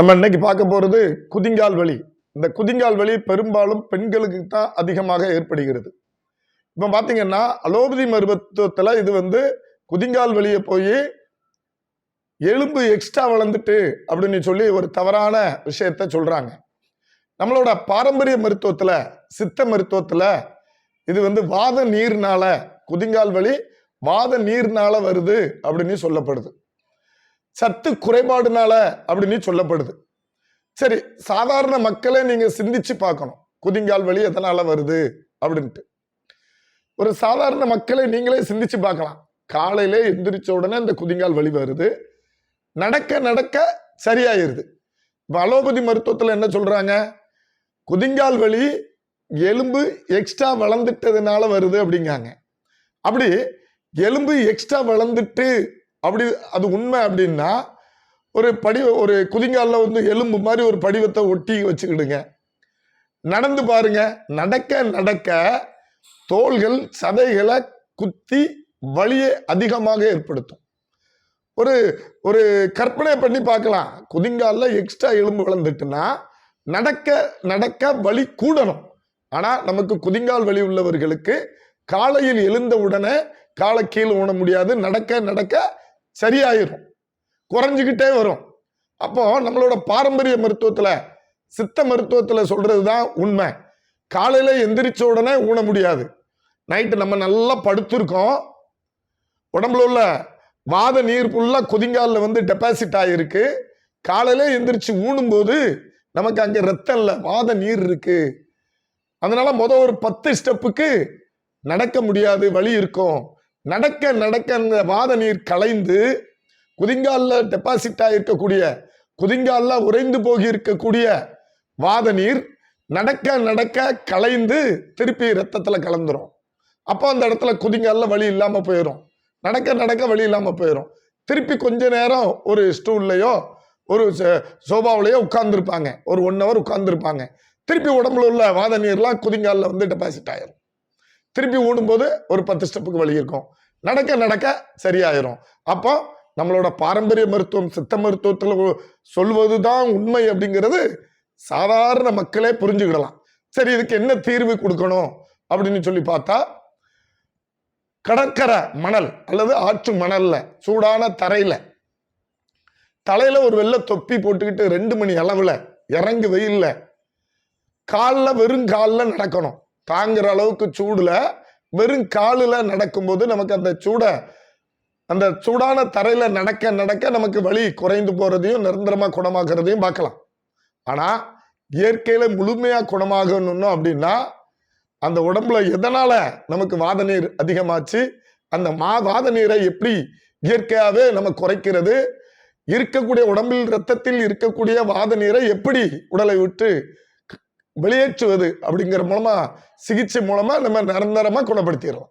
நம்ம இன்னைக்கு பார்க்க போறது குதிங்கால் வலி. இந்த குதிங்கால் வலி பெரும்பாலும் பெண்களுக்கு தான் அதிகமாக ஏற்படுகிறது. இப்போ பார்த்தீங்கன்னா அலோபதி மருத்துவத்தில் இது வந்து குதிங்கால் வலியை போய் எலும்பு எக்ஸ்ட்ரா வளர்ந்துட்டு அப்படின்னு சொல்லி ஒரு தவறான விஷயத்த சொல்கிறாங்க நம்மளோட பாரம்பரிய மருத்துவத்தில் சித்த மருத்துவத்தில் இது வந்து வாத நீர்னால குதிங்கால் வலி வாத நீர்னால வருது அப்படின்னு சொல்லப்படுது. சத்து குறைபாடுனால அப்படின்னு சொல்லப்படுது. சரி சாதாரண மக்களை நீங்க சிந்திச்சு பார்க்கணும். குதிங்கால் வலி எதனால வருது? அப்படின்ட்டு. ஒரு சாதாரண மக்களை நீங்களே சிந்திச்சு பார்க்கலாம். காலையில எந்திரிச்ச உடனே இந்த குதிங்கால் வலி வருது. நடக்க நடக்க சரியாயிருது. இப்போ அலோபதி மருத்துவத்தில் என்ன சொல்றாங்க? குதிங்கால் வலி எலும்பு எக்ஸ்ட்ரா வளர்ந்துட்டதுனால வருது அப்படிங்காங்க. அப்படி எலும்பு எக்ஸ்ட்ரா வளர்ந்துட்டு அப்படி அது உண்மை அப்படின்னா ஒரு படி ஒரு குதிங்காலில் வந்து எலும்பு மாதிரி ஒரு படிவத்தை ஒட்டி வச்சுக்கிடுங்க. நடந்து பாருங்க. நடக்க நடக்க தோள்கள் சதைகளை குத்தி வலியை அதிகமாக ஏற்படுத்தும். ஒரு ஒரு கற்பனை பண்ணி பார்க்கலாம். குதிங்காலில் எக்ஸ்ட்ரா எலும்பு வளர்ந்துட்டுன்னா நடக்க நடக்க வலி கூடணும். ஆனால் நமக்கு குதிங்கால் வலி உள்ளவர்களுக்கு காலையில் எழுந்த உடனே காலை கீழே ஊன முடியாது. நடக்க நடக்க சரியாயிரும். குறைஞ்சிக்கிட்டே வரும். அப்போ நம்மளோட பாரம்பரிய மருத்துவத்தில் சித்த மருத்துவத்தில் சொல்கிறது தான் உண்மை. காலையில் எந்திரிச்ச உடனே ஊன முடியாது. நைட்டு நம்ம நல்லா படுத்திருக்கோம். உடம்புல உள்ள வாத நீர் ஃபுல்லாக கொதிங்காலில் வந்து டெபாசிட் ஆகிருக்கு காலையில் எந்திரிச்சு ஊனும்போது நமக்கு அங்கே ரத்தம் இல்லை வாத நீர் இருக்கு. அதனால் மொதல் ஒரு பத்து ஸ்டெப்புக்கு நடக்க முடியாது வழி இருக்கும். நடக்க நடக்க அந்த வாத நீர் கலைந்து குதிங்காலில் டெபாசிட் ஆகிருக்கக்கூடிய குதிங்காலில் உறைந்து போகியிருக்கக்கூடிய வாத நீர் நடக்க நடக்க கலைந்து திருப்பி ரத்தத்துல கலந்துரும். அப்போ அந்த இடத்துல குதிங்காலில் வழி இல்லாம போயிடும் நடக்க நடக்க வழி இல்லாம போயிடும் திருப்பி கொஞ்ச நேரம் ஒரு ஸ்டூல்லையோ ஒரு சோபாவிலையோ உட்கார்ந்துருப்பாங்க. ஒரு ஒன் ஹவர் உட்கார்ந்துருப்பாங்க. திருப்பி உடம்புல உள்ள வாத நீர்லாம் குதிங்காலில் வந்து டெபாசிட் ஆயிரும். திருப்பி ஓடும்போது ஒரு பத்து ஸ்டெப்புக்கு வழி இருக்கும். நடக்க நடக்க சரியாயிரும். அப்போ நம்மளோட பாரம்பரிய மருத்துவம் சித்த மருத்துவத்தில் சொல்வது தான் உண்மை அப்படிங்கிறது சாதாரண மக்களே புரிஞ்சுக்கிடலாம். சரி இதுக்கு என்ன தீர்வு கொடுக்கணும் அப்படின்னு சொல்லி பார்த்தா கடற்கரை மணல் அல்லது ஆற்று மணல்ல சூடான தரையில தலையில ஒரு வெள்ளை தொப்பி போட்டுக்கிட்டு ரெண்டு மணி அளவுல இறங்கு வெயில்ல காலில் வெறும் காலில் நடக்கணும். தாங்குற அளவுக்கு சூடுல வெறும் காலில் நடக்கும்போது நமக்கு அந்த சூடை அந்த சூடான தரையில நடக்க நடக்க நமக்கு வலி குறைந்து போறதையும் நிரந்தரமா குணமாக்குறதையும் பார்க்கலாம். ஆனா இயற்கையில முழுமையா குணமாகணும்னு அப்படின்னா அந்த உடம்புல எதனால நமக்கு வாத நீர் அதிகமாச்சு அந்த மா வாத நீரை எப்படி இயற்கையாவே நம்ம குறைக்கிறது இருக்கக்கூடிய உடம்பில் ரத்தத்தில் இருக்கக்கூடிய வாத நீரை எப்படி உடலை விட்டு வெளியேற்றுவது அப்படிங்கிற மூலமா சிகிச்சை மூலமா நம்ம நிரந்தரமா குணப்படுத்திடலாம்